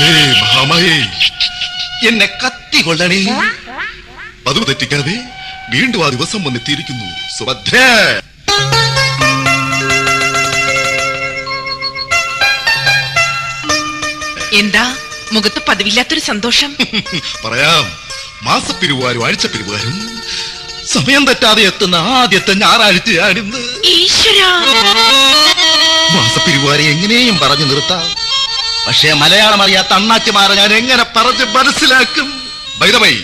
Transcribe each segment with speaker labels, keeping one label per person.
Speaker 1: അമ്മേ മഹാമായേ എന്നെ കത്തി കൊള്ളണേ പതിവ് തെറ്റിക്കാതെ വീണ്ടും ആ ദിവസം വന്നെത്തിയിരിക്കുന്നു. സുഭദ്ര.
Speaker 2: എന്താ? മുഖത്ത് പതിവില്ലാത്തൊരു സന്തോഷം.
Speaker 1: പറയാം. മാസപ്പിരിവുകാരും ആഴ്ചപ്പിരിവുകാരും സമയം തെറ്റാതെ എത്തുന്ന ആദ്യത്തെ ഞായറാഴ്ചയാണിന്ന്.
Speaker 2: ഈശ്വര.
Speaker 1: മാസപ്പിരിവുകാരെ എങ്ങനെയും പറഞ്ഞു നിർത്താം. പക്ഷേ മലയാളം അറിയാത്ത അണ്ണാച്ചിമാരെ ഞാൻ എങ്ങനെ പറഞ്ഞ് മനസ്സിലാക്കും? വൈദമൈ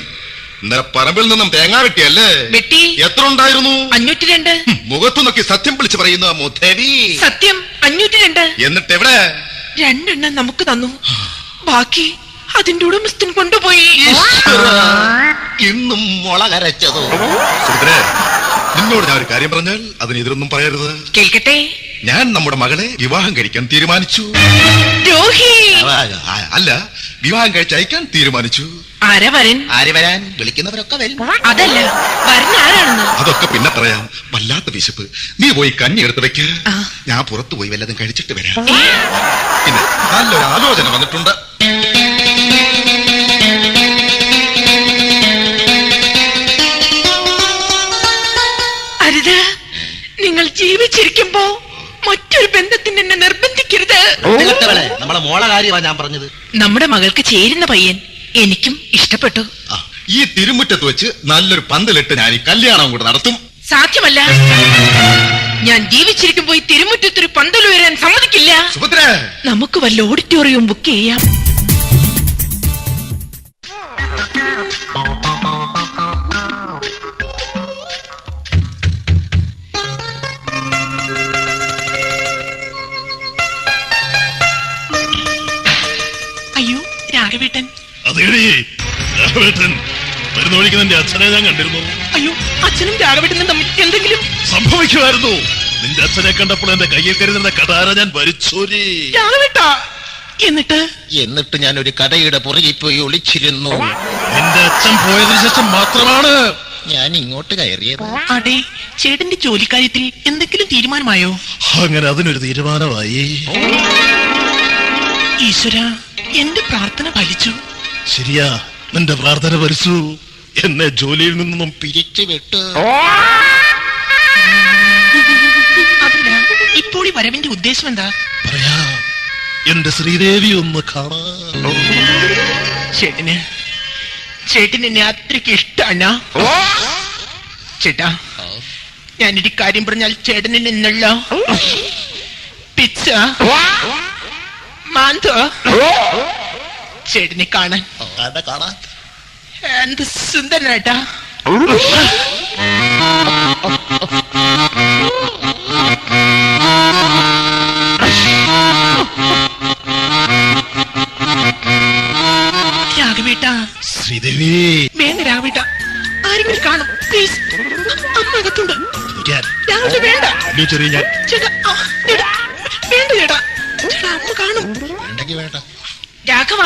Speaker 1: ഇന്നലെ പറമ്പിൽ നിന്നും തേങ്ങ വെട്ടിയല്ലേ?
Speaker 2: വെട്ടി?
Speaker 1: എത്ര ഉണ്ടായിരുന്നു?
Speaker 2: അഞ്ഞൂറ്റി രണ്ട്
Speaker 1: മുഖത്തു നോക്കി സത്യം വിളിച്ചു പറയുന്ന മുദേവി
Speaker 2: സത്യം അഞ്ഞൂറ്റി രണ്ട്
Speaker 1: എന്നിട്ട് എവിടെ
Speaker 2: രണ്ടെണ്ണം നമുക്ക് തന്നു. ബാക്കി അതിന്റെ ഉടമസ്ഥൻ കൊണ്ടുപോയി.
Speaker 1: ഇന്നും മുള കരച്ചതോ? സുഭദ്രേ നിന്നോട് ഞാൻ ഒരു കാര്യം പറഞ്ഞാൽ അതിന് എതിരൊന്നും പറയരുത്.
Speaker 2: കേൾക്കട്ടെ?
Speaker 1: ഞാൻ നമ്മുടെ മകളെ വിവാഹം കഴിക്കാൻ തീരുമാനിച്ചു. അല്ല വിവാഹം കഴിച്ചയക്കാൻ തീരുമാനിച്ചു.
Speaker 2: ആരാ വരൻ?
Speaker 1: ആര് വരാൻ? വിളിക്കുന്നവരൊക്കെ വരും.
Speaker 2: അതല്ല വരൻ ആരാണെന്ന്?
Speaker 1: അതൊക്കെ പിന്നെ പറയാം. വല്ലാത്ത വിശപ്പ്. നീ പോയി കഞ്ഞി എടുത്ത് വെക്ക. ഞാൻ പുറത്തു പോയി വല്ലതും കഴിച്ചിട്ട് വരാം. പിന്നെ നല്ലൊരു ആലോചന വന്നിട്ടുണ്ട്.
Speaker 2: അരുത് നിങ്ങൾ ജീവിച്ചിരിക്കുമ്പോ
Speaker 3: നമ്മളെ മോളെ കാര്യമാ ഞാൻ പറഞ്ഞത്.
Speaker 2: നമ്മുടെ മകൾക്ക് ചേരുന്ന പയ്യൻ എനിക്കും ഇഷ്ടപ്പെട്ടു.
Speaker 1: ഈ തിരുമുറ്റത്ത് വെച്ച് നല്ലൊരു പന്തലിട്ട് ഞാൻ ഈ കല്യാണം കൂടെ നടത്തും.
Speaker 2: സാധ്യമല്ല. ഞാൻ ജീവിച്ചിരിക്കുമ്പോ ഈ തിരുമുറ്റത്തൊരു പന്തൽ ഉയരാൻ സമ്മതിക്കില്ല.
Speaker 1: സുഭദ്ര.
Speaker 2: നമുക്ക് വല്ല ഓഡിറ്റോറിയം ബുക്ക് ചെയ്യാം. രാഘവേട്ടൻ
Speaker 4: അതേടി രാഘവേട്ടൻ. വരുന്ന നിന്റെ അച്ഛനെ ഞാൻ കണ്ടിരുന്നു.
Speaker 2: അയ്യോ അച്ഛനും രാഘവേട്ടനും തമ്മിൽ എന്തെങ്കിലും
Speaker 4: സംഭവിക്കുമായിരുന്നു. നിന്റെ അച്ഛനെ കണ്ടപ്പോൾ എന്റെ കയ്യിൽ കരുതുന്ന കടാര ഞാൻ ഭരിച്ചോരി
Speaker 2: രാഘവേട്ട എന്നിട്ട്?
Speaker 3: എന്നിട്ട് ഞാൻ ഒരു കടയുടെ പുറകിൽ പോയി ഒളിച്ചിരുന്നു.
Speaker 4: എന്റെ അച്ഛൻ പോയതിനു ശേഷം മാത്രമാണ്
Speaker 3: ഞാൻ ഇങ്ങോട്ട് കയറിയത്.
Speaker 2: അടി ചേട്ടന്റെ ജോലിക്കാര്യത്തിൽ എന്തെങ്കിലും തീരുമാനമായോ?
Speaker 4: അങ്ങനെ അതിനൊരു തീരുമാനമായി.
Speaker 2: ഈശ്വര എന്റെ പ്രാർത്ഥന ഫലിച്ചു.
Speaker 4: ശരിയാ നിന്റെ പ്രാർത്ഥന ഫലിച്ചു. എന്നെ ജോലിയിൽ നിന്നും
Speaker 3: പിരിച്ചു വിട്ടു.
Speaker 2: ഇപ്പോൾ ഈ വരവിന്റെ ഉദ്ദേശം എന്താ?
Speaker 4: പറയാ എന്റെ ശ്രീദേവി ഒന്ന് കാണാ.
Speaker 2: ചേട്ടന് ചേട്ടന് എന്നെ അത്രയ്ക്ക് ഇഷ്ടാണ്. ചേട്ടാ ഞാനൊരു കാര്യം പറഞ്ഞാൽ ചേട്ടൻ എന്നല്ല പിച്ച. മാന്ത ചേട്ടനെ കാണാൻ.
Speaker 3: കാണാൻ?
Speaker 2: എന്ത് സുന്ദരനായിട്ടാ. രാഘവേട്ട.
Speaker 4: ശ്രീദേവി.
Speaker 2: വേണ്ട രാഘവേട്ട. ആരെങ്കിലും കാണും പ്ലീസ് അമ്മ അകത്തുണ്ട്. രാഘവേട്ട വേണ്ട.
Speaker 4: ചെറിയ
Speaker 2: ചേട്ടാ, രാഘവ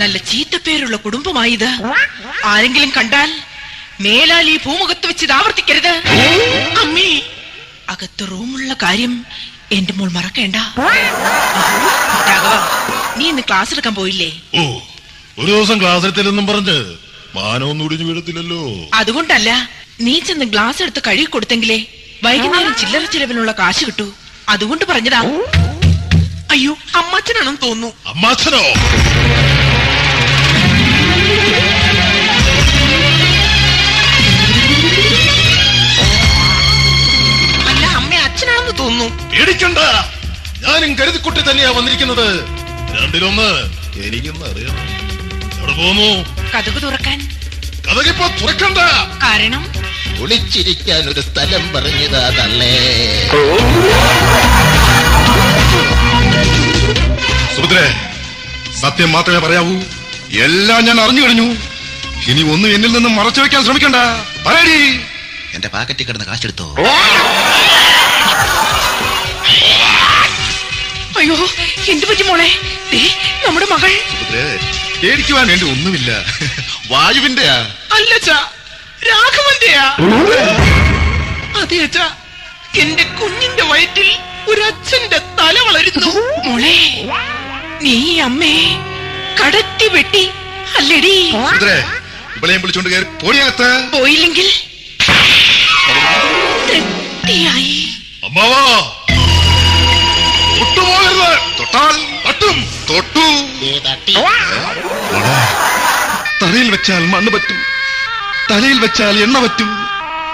Speaker 2: നല്ല ചീത്തപ്പേരുള്ള കുടുംബമായത്. ആരെങ്കിലും കണ്ടാൽ മേലാൽ ഈ ഭൂമുഖത്ത് വെച്ച് ഇത് ആവർത്തിക്കരുത്. അമ്മേ അകത്ത് റൂമുള്ള കാര്യം എന്റെ മോൾ മറക്കേണ്ട. രാഘവ നീ ഇന്ന് ക്ലാസ് എടുക്കാൻ പോയില്ലേ?
Speaker 4: ഓ ഒരു ദിവസം ക്ലാസ് എടുത്തില്ലെന്നും പറഞ്ഞ് മാനമൊന്നും ഒടിഞ്ഞു വീഴത്തില്ലല്ലോ.
Speaker 2: അതുകൊണ്ടല്ല നീ ചെന്ന് ഗ്ലാസ് എടുത്ത് കഴുകി കൊടുത്തെങ്കിലേ വൈകുന്നേരം ചില്ലറ ചിലവിനുള്ള കാശ് കിട്ടൂ. അതുകൊണ്ട് പറഞ്ഞതാ. അയ്യോ അമ്മച്ചനാണെന്ന് തോന്നുന്നു.
Speaker 4: അമ്മാച്ചനോ?
Speaker 2: അല്ല അമ്മ അച്ഛനാണെന്ന് തോന്നുന്നു.
Speaker 4: പേടിക്കണ്ട. ഞാനും കരുതിക്കുട്ടി തന്നെയാ വന്നിരിക്കുന്നത്. രണ്ടിലൊന്ന്. എനിക്കൊന്ന് അറിയാം എവിടെ പോന്നു?
Speaker 2: കഥക് തുറക്കാൻ.
Speaker 4: കഥകിപ്പോ തുറക്കണ്ട.
Speaker 2: കാരണം?
Speaker 3: ഒളിച്ചിരിക്കാൻ ഒരു സ്ഥലം പറഞ്ഞതാ തള്ളേ.
Speaker 1: സുഭദ്ര സത്യം മാത്രമേ പറയാവൂ. എല്ലാം ഞാൻ അറിഞ്ഞു കഴിഞ്ഞു. ഇനി ഒന്നും എന്നിൽ നിന്നും മറച്ചു വെക്കാൻ ശ്രമിക്കണ്ട. പറയടി.
Speaker 3: എന്റെ പാക്കറ്റിൽ കിടന്ന് കാശെടുത്തോ.
Speaker 2: അയ്യോ എന്ത് പറ്റി മോളെ? ദേ, നമ്മുടെ മകൾ.
Speaker 1: പേടിക്കുവാൻ വേണ്ടി ഒന്നുമില്ല. വായുവിന്റെയാ
Speaker 2: അല്ല രാഘവന്റെയാ. അതെ അച്ഛാ എന്റെ കുഞ്ഞിന്റെ വയറ്റിൽ ഒരു അച്ഛന്റെ തല വളരുന്നു. മോളെ നീ അമ്മേ കടത്തി വെട്ടി. അല്ലടി.
Speaker 1: ഇവളെയും വിളിച്ചോണ്ട് കയറി പോടിയകത്ത്
Speaker 2: പോയില്ലെങ്കിൽ തൃപ്തിയായി.
Speaker 4: അമ്മാവാ.
Speaker 1: തൊട്ടുപോകരുത്. തൊട്ടാൽ തട്ടും. തലയിൽ വെച്ചാൽ മണ്ണ് പറ്റും. തലയിൽ വെച്ചാൽ എണ്ണ പറ്റും.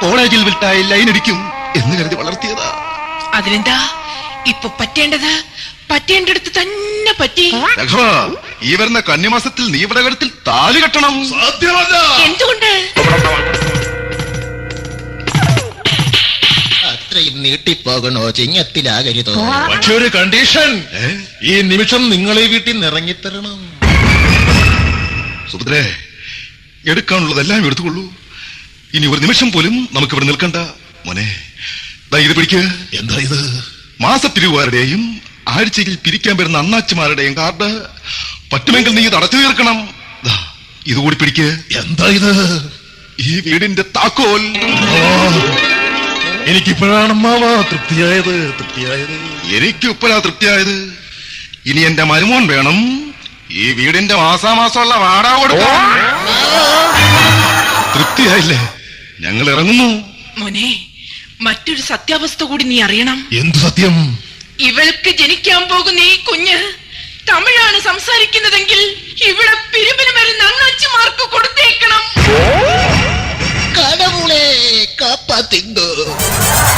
Speaker 1: കോളേജിൽ വിട്ടായി ലൈൻ അടിക്കും എന്ന് കരുതി വളർത്തിയതാ.
Speaker 2: അതിനെന്താ? ഇപ്പൊ പറ്റേണ്ടത് പറ്റേണ്ടടുത്ത് തന്നെ പറ്റി?
Speaker 1: രഘവ ഈ വരുന്ന കന്നിമാസത്തിൽ നീ ഇവിടെ കഴുത്തിൽ താലി കെട്ടണം.
Speaker 4: സാധ്യമല്ല
Speaker 2: എന്തുകൊണ്ട്?
Speaker 3: അത്രയും നീട്ടിപ്പോകണോ? ചിങ്ങത്തിലാകരുതോ?
Speaker 4: പക്ഷെ ഒരു കണ്ടീഷൻ. ഈ നിമിഷം നിങ്ങളെ വീട്ടിൽ നിന്ന് ഇറങ്ങിത്തരണം
Speaker 1: സുഭദ്രേ എടുക്കാനുള്ളതെല്ലാം എടുത്തുകൊള്ളൂ. ഇനി ഒരു നിമിഷം പോലും നമുക്ക് ഇവിടെ നിൽക്കണ്ട. മോനെ ദാ ഇത് പിടിക്ക്.
Speaker 4: എന്താ ഇത്?
Speaker 1: മാസപ്പിരിവുകാരുടെയും ആഴ്ചയിൽ പിരിക്കാൻ വരുന്ന അണ്ണാച്ചിമാരുടെയും കാർഡ് പറ്റുമെങ്കിൽ നീ ഇത് അടച്ചു തീർക്കണം. ദാ, ഇതുകൂടി പിടിക്ക്.
Speaker 4: എന്താ ഇത്?
Speaker 1: ഈ വീടിന്റെ താക്കോൽ.
Speaker 4: എനിക്കിപ്പോഴാണ് അമ്മാവാ തൃപ്തിയായത് തൃപ്തിയായത്.
Speaker 1: എനിക്കിപ്പോഴാ തൃപ്തിയായത്. ഇനി എന്റെ മരുമോൻ വേണം. ഈ വീടിന്റെ മാസാമാസമുള്ള വാടക കൊടുക്കാൻ. തൃപ്തിയായില്ലേ? ഞങ്ങൾ ഇറങ്ങുന്നു.
Speaker 2: മോനെ മറ്റൊരു സത്യാവസ്ഥ കൂടി നീ അറിയണം.
Speaker 4: എന്ത് സത്യം?
Speaker 2: ഇവൾക്ക് ജനിക്കാൻ പോകുന്ന ഈ കുഞ്ഞ് തമിഴാണ് സംസാരിക്കുന്നതെങ്കിൽ ഇവിടെ പിരിവിനും വരെ നന്നച്ചു മാർക്ക് കൊടുത്തേക്കണം. കടവുളെ കാപ്പാത്തിങ്കോ.